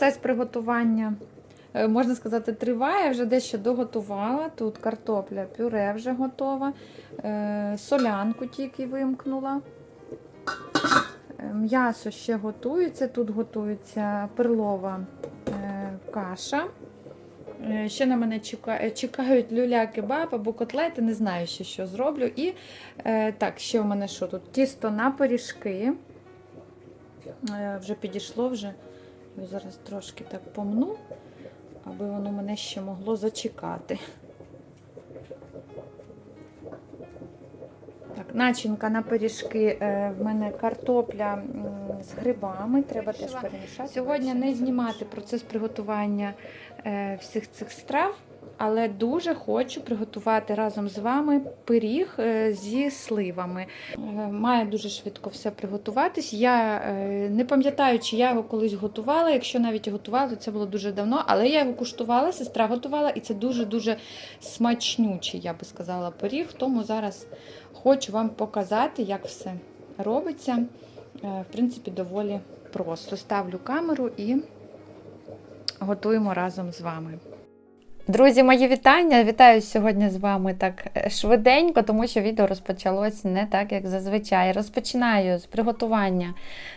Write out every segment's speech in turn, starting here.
Процес приготування, е, можна сказати, триває, вже дещо доготувала. Тут картопля, пюре вже готова, е, солянку тільки вимкнула. Е, М'ясо ще готується. Тут готується перлова каша. Ще на мене чекають люля-кебаб або котлети, не знаю ще, що зроблю. І так, ще у мене що тут? Тісто на пиріжки. Вже підійшло, вже Я зараз трошки так помну, аби воно мене ще могло зачекати. Так, начинка на пиріжки. Е, В мене картопля з грибами. Треба теж перемішати. Сьогодні не знімати процес приготування е, всіх цих страв, але дуже хочу приготувати разом з вами пиріг е, зі сливами. Е, Має дуже швидко все приготуватись. Я е, не пам'ятаю, чи я його колись готувала. Якщо навіть готувала, то це було дуже давно. Але я його куштувала, сестра готувала, і це дуже-дуже смачнючий, я би сказала, пиріг. Тому зараз хочу вам показати, як все робиться. В принципі, доволі просто. Ставлю камеру і готуємо разом з вами. Друзі, мої вітання! Вітаю сьогодні з вами так е, швиденько, тому що відео розпочалось не так, як зазвичай. Розпочинаю з приготування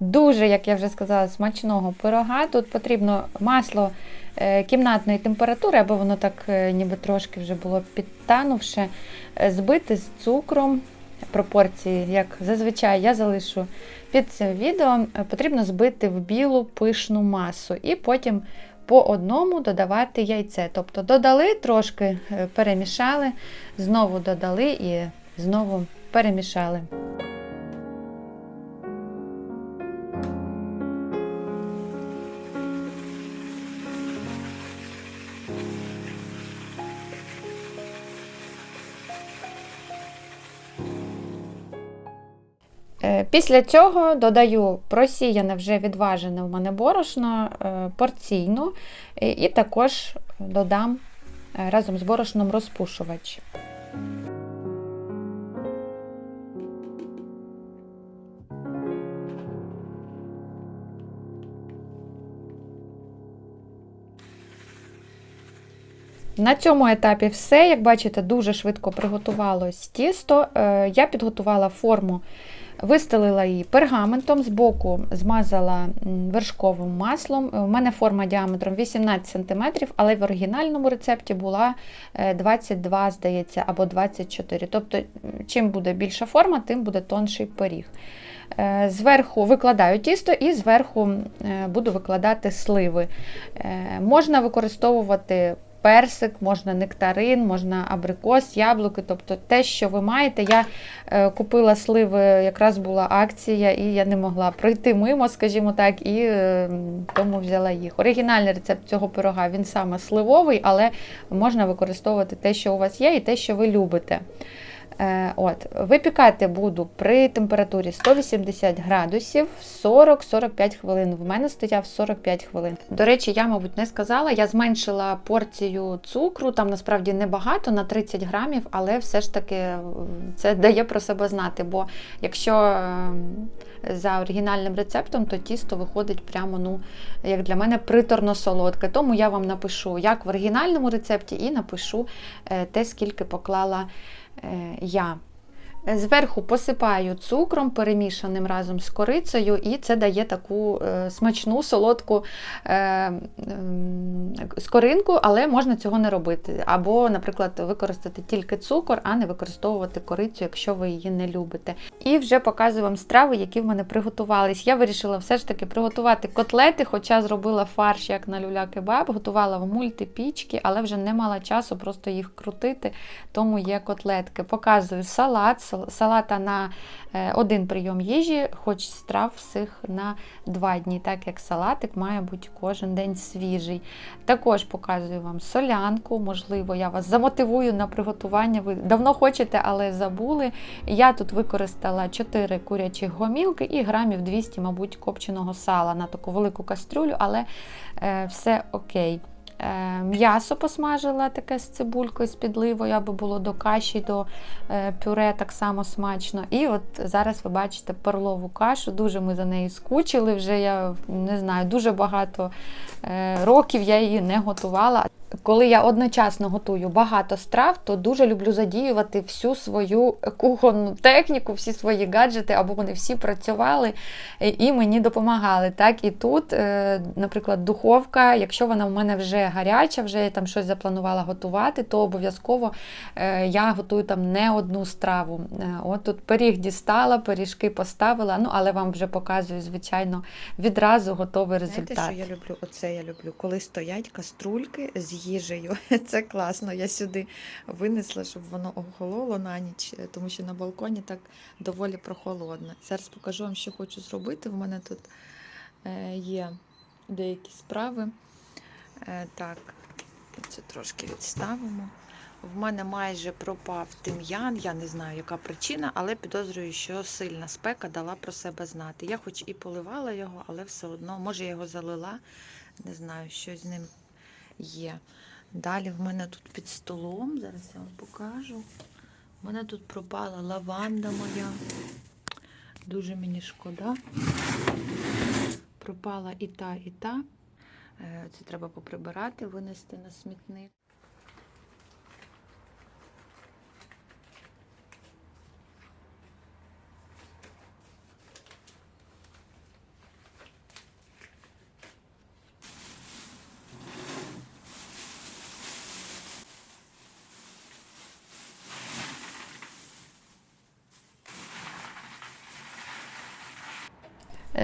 дуже, як я вже сказала, смачного пирога. Тут потрібно масло е, кімнатної температури, аби воно так е, ніби трошки вже було підтанувше, збити з цукром. Пропорції, як зазвичай, я залишу під цим відео. Потрібно збити в білу пишну масу і потім по одному додавати яйце. Тобто додали, трошки е, перемішали, знову додали і знову перемішали. Після цього додаю просіяне вже відважене в мене борошно е, порційно, і також додам е, разом з борошном розпушувач. На цьому етапі все. Як бачите, дуже швидко приготувалось тісто. Е, Я підготувала форму, вистелила її пергаментом, збоку змазала вершковим маслом. У мене форма діаметром 18 см, але в оригінальному рецепті була е, 22, здається, або 24. Тобто, чим буде більша форма, тим буде тонший пиріг. Е, Зверху викладаю тісто і зверху е, буду викладати сливи. Е, Можна використовувати персик, можна нектарин, можна абрикос, яблуки, тобто те, що ви маєте. Я е, купила сливи, якраз була акція, і я не могла пройти мимо, скажімо так, і е, тому взяла їх. Оригінальний рецепт цього пирога він саме сливовий, але можна використовувати те, що у вас є, і те, що ви любите. Е, От, випікати буду при температурі 180 градусів 40-45 хвилин. В мене стояв 45 хвилин. До речі, я, мабуть, не сказала. Я зменшила порцію цукру, там насправді небагато, на 30 грамів, але все ж таки це дає про себе знати. Бо якщо ем, за оригінальним рецептом, то тісто виходить прямо, ну, як для мене, приторно солодке. Тому я вам напишу, як в оригінальному рецепті, і напишу е, те, скільки поклала я. Зверху посипаю цукром, перемішаним разом з корицею, і це дає таку е, смачну, солодку е, скоринку, але можна цього не робити. Або, наприклад, використати тільки цукор, а не використовувати корицю, якщо ви її не любите. І вже показую вам страви, які в мене приготувались. Я вирішила все ж таки приготувати котлети, хоча зробила фарш як на люля-кебаб, готувала в мультипічки, але вже не мала часу просто їх крутити, тому є котлетки. Показую салат, сал- салата на е, один прийом їжі, хоч страв всіх на два дні, так як салатик має бути кожен день свіжий. Також показую вам солянку, можливо, я вас замотивую на приготування. Ви давно хочете, але забули. Я тут використала 4 курячі гомілки і грамів 200, мабуть, копченого сала на таку велику кастрюлю, але е, все окей. Е, М'ясо посмажила таке з цибулькою, з підливою, аби було до каші, до е, пюре так само смачно. І от зараз ви бачите перлову кашу. Дуже ми за нею скучили. Вже я не знаю, дуже багато е, років я її не готувала. Коли я одночасно готую багато страв, то дуже люблю задіювати всю свою кухонну техніку, всі свої гаджети, або вони всі працювали е, і мені допомагали. Так і тут, е, наприклад, духовка, якщо вона в мене вже гаряча, вже я там щось запланувала готувати, то обов'язково е, я готую там не одну страву. От тут пиріг дістала, пиріжки поставила, ну але вам вже показую, звичайно, відразу готовий результат. Знаєте, що я люблю? Оце я люблю, коли стоять каструльки з їжею. Це класно. Я сюди винесла, щоб воно охололо на ніч, е, тому що на балконі так доволі прохолодно. Зараз покажу вам, що хочу зробити. В мене тут е, є деякі справи. Е, Так, це трошки відставимо. В мене майже пропав тим'ян. Я не знаю, яка причина, але підозрюю, що сильна спека дала про себе знати. Я хоч і поливала його, але все одно, може, я його залила, не знаю, що з ним є. Далі в мене тут під столом, зараз я вам покажу. У мене тут пропала лаванда моя. Дуже мені шкода. Пропала і та, і та. Е, Це треба поприбирати, винести на смітник.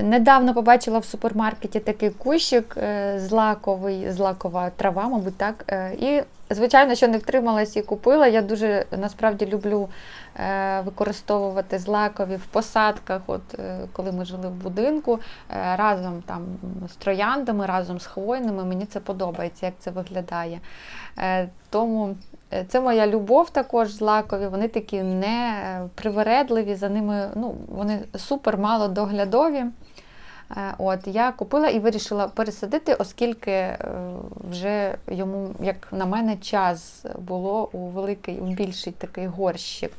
Недавно побачила в супермаркеті такий кущик е, злаковий, злакова трава, мабуть, так. Е, І, звичайно, що не втрималась і купила. Я дуже насправді люблю е, використовувати злакові в посадках, от коли ми жили в будинку, разом там з трояндами, разом з хвойними. Мені це подобається, як це виглядає. Тому це моя любов також злакові. Вони такі не привередливі, за ними ну, вони супер мало доглядові. Е, От, я купила і вирішила пересадити, оскільки е, вже йому, як на мене, час було у великий, у більший такий горщик.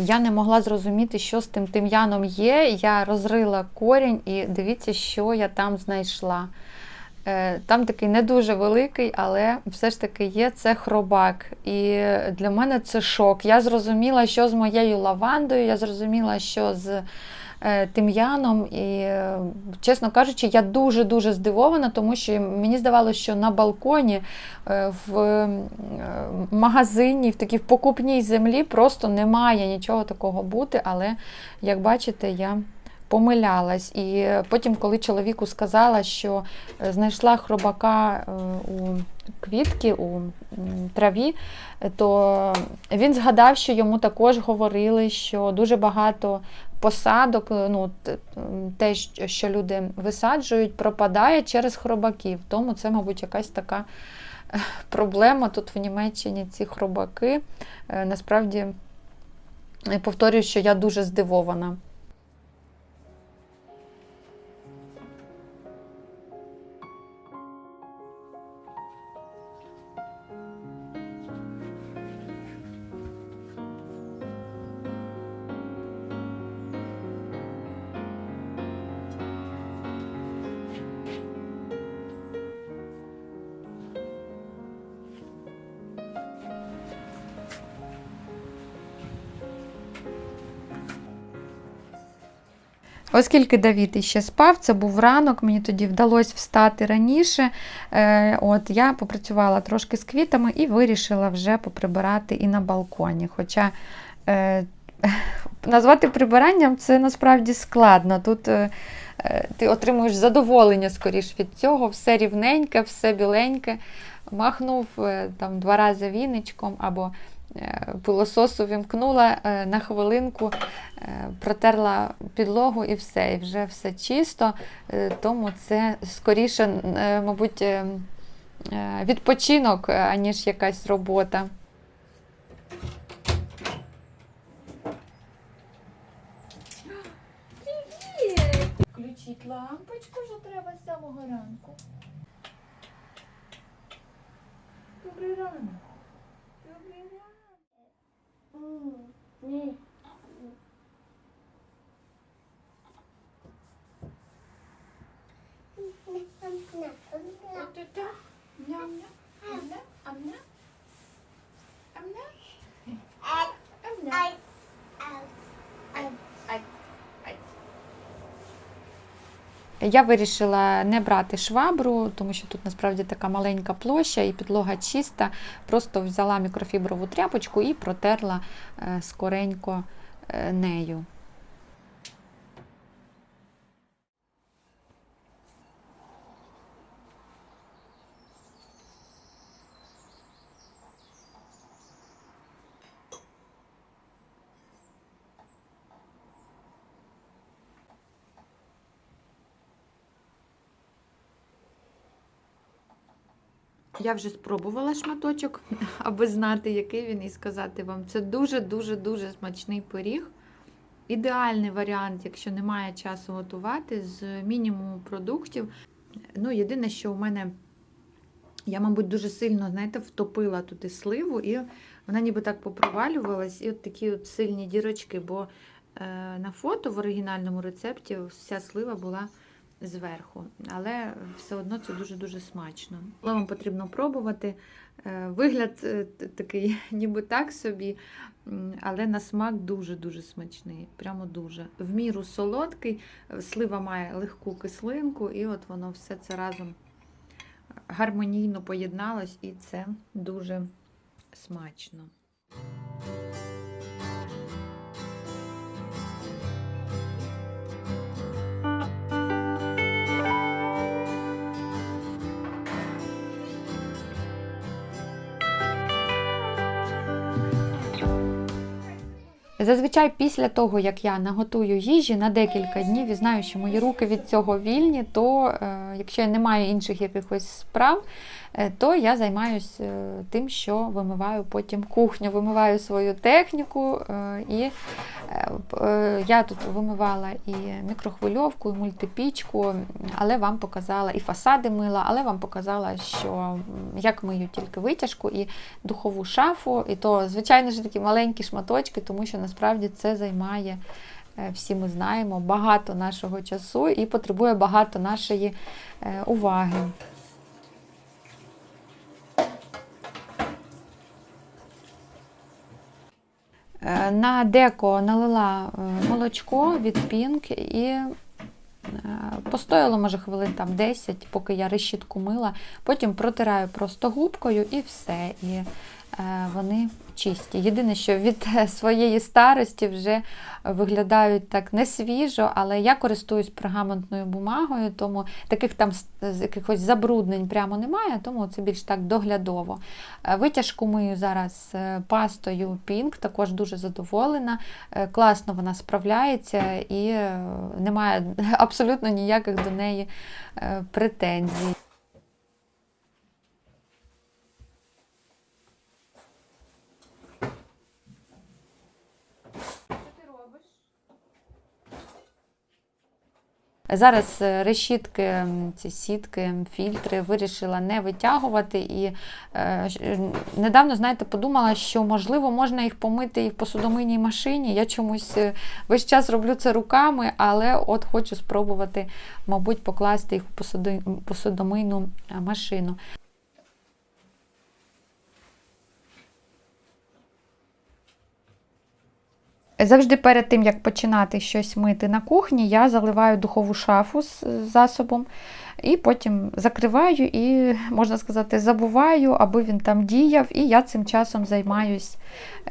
Я не могла зрозуміти, що з тим тим'яном є. Я розрила корінь і дивіться, що я там знайшла. Е, Там такий не дуже великий, але все ж таки є це хробак. І для мене це шок. Я зрозуміла, що з моєю лавандою, я зрозуміла, що з е, тим'яном. І, е, чесно кажучи, я дуже-дуже здивована, тому що мені здавалося, що на балконі е, в е, магазині, в такій покупній землі просто немає нічого такого бути. Але, як бачите, я помилялась. І потім, коли чоловіку сказала, що е, знайшла хробака е, у квітки, у траві, то він згадав, що йому також говорили, що дуже багато посадок, е, ну, те, що- люди висаджують, пропадає через хробаків. Тому це, мабуть, якась така проблема тут в Німеччині ці хробаки. Насправді, повторюю, що я дуже здивована. Оскільки Давід іще спав, це був ранок, мені тоді вдалося встати раніше. Е, от Я попрацювала трошки з квітами і вирішила вже поприбирати і на балконі. Хоча е, назвати прибиранням це насправді складно. Тут е, ти отримуєш задоволення скоріш від цього, все рівненьке, все біленьке. Махнув там два рази віничком або пилососу вімкнула е, на хвилинку, е, протерла підлогу і все, і вже все чисто. Е, Тому це скоріше, е, мабуть, е, е, відпочинок, е, аніж якась робота. Включіть лампочку, що треба з самого ранку. Добрий ранок. Добрий ранок. nè Nhâm nhá, ấm nhá, ấm nhá, ấm nhá, ấm nhá. Я вирішила не брати швабру, тому що тут насправді така маленька площа і підлога чиста. Просто взяла мікрофіброву тряпочку і протерла е, скоренько е, нею. Я вже спробувала шматочок, аби знати, який він, і сказати вам. Це дуже-дуже-дуже смачний пиріг. Ідеальний варіант, якщо немає часу готувати, з мінімуму продуктів. Ну, єдине, що у мене, я, мабуть, дуже сильно, знаєте, втопила туди сливу, і вона ніби так попровалювалась, і от такі от сильні дірочки, бо е, на фото в оригінальному рецепті вся слива була зверху. Але все одно це дуже-дуже смачно. Але вам потрібно пробувати. Е, Вигляд е, такий, ніби так собі, але на смак дуже-дуже смачний. Прямо дуже. В міру солодкий, е, слива має легку кислинку, і от воно все це разом гармонійно поєдналось, і це дуже смачно. Зазвичай після того, як я наготую їжі на декілька днів і знаю, що мої руки від цього вільні, то е, якщо не маю інших якихось справ, то я займаюся тим, що вимиваю потім кухню, вимиваю свою техніку. е, і е, е, я тут вимивала і мікрохвильовку, і мультипічку, але вам показала і фасади мила, але вам показала, що як мию тільки витяжку і духову шафу, і то, звичайно ж, такі маленькі шматочки, тому що насправді це займає, е, всі ми знаємо, багато нашого часу і потребує багато нашої е, уваги. На деко налила е, молочко від пінк і е, постояло, може, хвилин там 10, поки я решітку мила. Потім протираю просто губкою і все. І е, вони чисті. Єдине, що від е, своєї старості вже виглядають так не свіжо, але я користуюсь пергаментною бумагою, тому таких там якихось забруднень прямо немає, тому це більш так доглядово. Е, Витяжку мию зараз е, пастою Pink, також дуже задоволена. Е, Класно вона справляється і е, немає абсолютно ніяких до неї е, претензій. Зараз е, решітки, ці сітки, фільтри вирішила не витягувати. І е, е, недавно, знаєте, подумала, що можливо можна їх помити і в посудомийній машині. Я чомусь е, весь час роблю це руками, але от хочу спробувати, мабуть, покласти їх у посудомийну машину. Завжди перед тим, як починати щось мити на кухні, я заливаю духову шафу з засобом і потім закриваю і, можна сказати, забуваю, аби він там діяв, і я цим часом займаюсь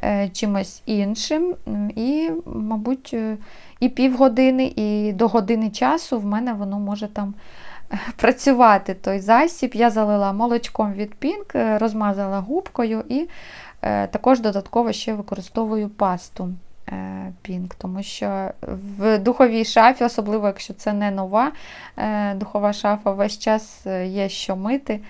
е, чимось іншим. І, мабуть, е, і півгодини, і до години часу в мене воно може там е, працювати той засіб. Я залила молочком від е, розмазала губкою і також додатково ще використовую пасту е, тому що в духовій шафі, особливо якщо це не нова е, духова шафа, весь час е, є що мити.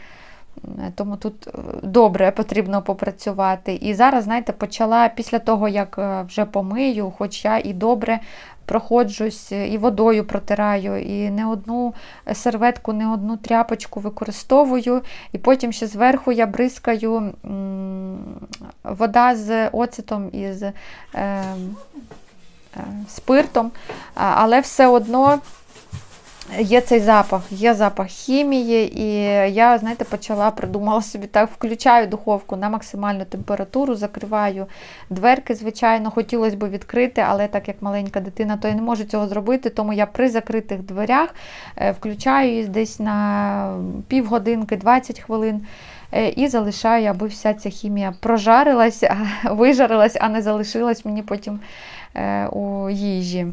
Тому тут добре потрібно попрацювати. І зараз, знаєте, почала після того, як вже помию, хоч я і добре проходжусь, е, і водою протираю, і не одну серветку, не одну тряпочку використовую. І потім ще зверху я бризкаю вода з оцетом і з е, е, спиртом, але все одно є цей запах, є запах хімії, і я, знаєте, почала придумала собі так, включаю духовку на максимальну температуру, закриваю дверки, звичайно, хотілося б відкрити, але так як маленька дитина, то я не можу цього зробити, тому я при закритих дверях е, включаю її десь на півгодинки, 20 хвилин. е, І залишаю, аби вся ця хімія прожарилась, а- вижарилась, а не залишилась мені потім е, у їжі.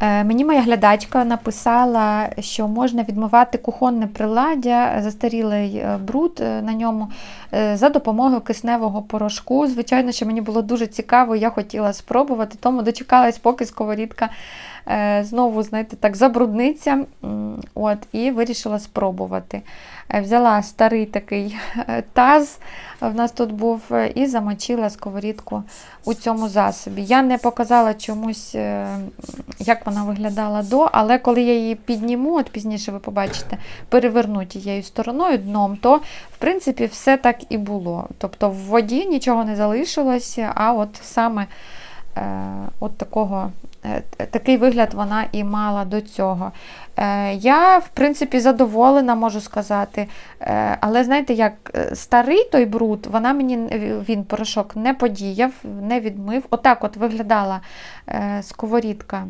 Мені моя глядачка написала, що можна відмивати кухонне приладдя, застарілий е, бруд е, на ньому е, за допомогою кисневого порошку. Звичайно, що мені було дуже цікаво, я хотіла спробувати, тому дочекалась, поки сковорідка е, знову, знаєте, так забрудниться. От, і вирішила спробувати. Е, Взяла старий такий е, таз, в нас тут був, е, і замочила сковорідку у цьому засобі. Я не показала чомусь, як вона виглядала до, але коли я її підніму, от пізніше ви побачите, переверну тією стороною дном, то в принципі все так і було. Тобто в воді нічого не залишилося, а от саме от такого, такий вигляд вона і мала до цього. Е, Я, в принципі, задоволена, можу сказати. Е, Але знаєте, як е, старий той бруд, вона мені він порошок не подіяв, не відмив. Отак от виглядала е, сковорідка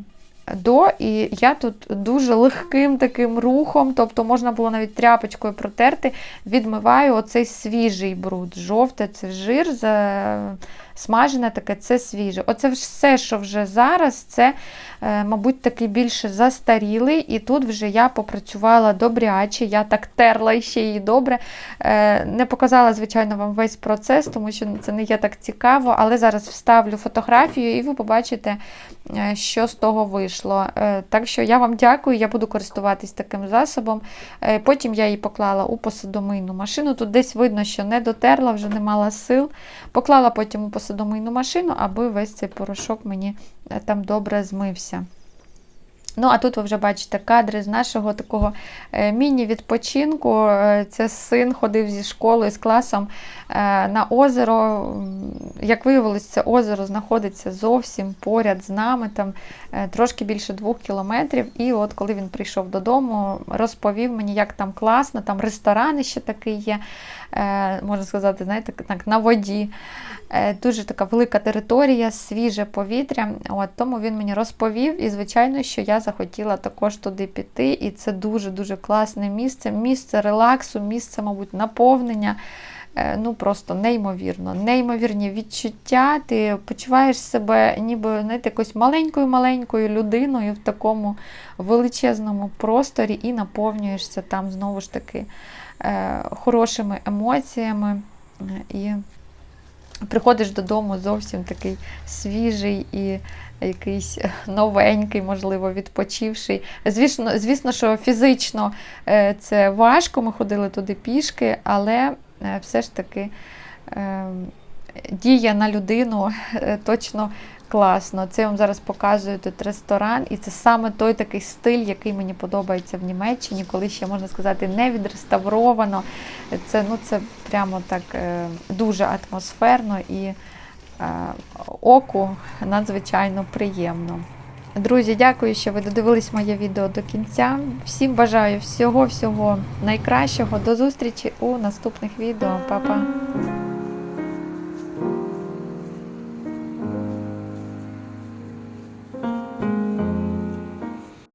до, і я тут дуже легким таким рухом, тобто можна було навіть тряпочкою протерти, відмиваю оцей свіжий бруд. Жовте це жир, за- смажене таке, це свіже. Оце все, що вже зараз, це, е, мабуть, такий більше застарілий, і тут вже я попрацювала добряче, я так терла ще її добре. Е, Не показала, звичайно, вам весь процес, тому що це не є так цікаво, але зараз вставлю фотографію і ви побачите, е, що з того вийшло. Так що я вам дякую, я буду користуватись таким засобом. Потім я її поклала у посудомийну машину. Тут десь видно, що не дотерла, вже не мала сил. Поклала потім у посудомийну машину, аби весь цей порошок мені е, там добре змився. Ну, а тут ви вже бачите кадри з нашого такого е, міні-відпочинку. Е, Це син ходив зі школою, з класом е, на озеро. Як виявилось, це озеро знаходиться зовсім поряд з нами, там трошки більше двох кілометрів. І от коли він прийшов додому, розповів мені, як там класно, там ресторан ще такий є, можна сказати, знаєте, так, на воді. Дуже така велика територія, свіже повітря. От, тому він мені розповів, і, звичайно, що я захотіла також туди піти. І це дуже-дуже класне місце. Місце релаксу, місце, мабуть, наповнення. Е, Ну, просто неймовірно, неймовірні відчуття. Ти почуваєш себе ніби знаєте, якось маленькою-маленькою людиною в такому величезному просторі і наповнюєшся там знову ж таки е, хорошими емоціями. І приходиш додому зовсім такий свіжий і якийсь новенький, можливо, відпочивший. Звісно, звісно, що фізично е, це важко, ми ходили туди пішки, але е, все ж таки. е, діє на людину е, точно класно. Це я вам зараз показую тут ресторан, і це саме той такий стиль, який мені подобається в Німеччині, коли ще можна сказати не відреставровано. Це, ну, це прямо так е, дуже атмосферно і е, оку надзвичайно приємно. Друзі, дякую, що ви додивились моє відео до кінця. Всім бажаю всього-всього найкращого. До зустрічі у наступних відео. Па-па!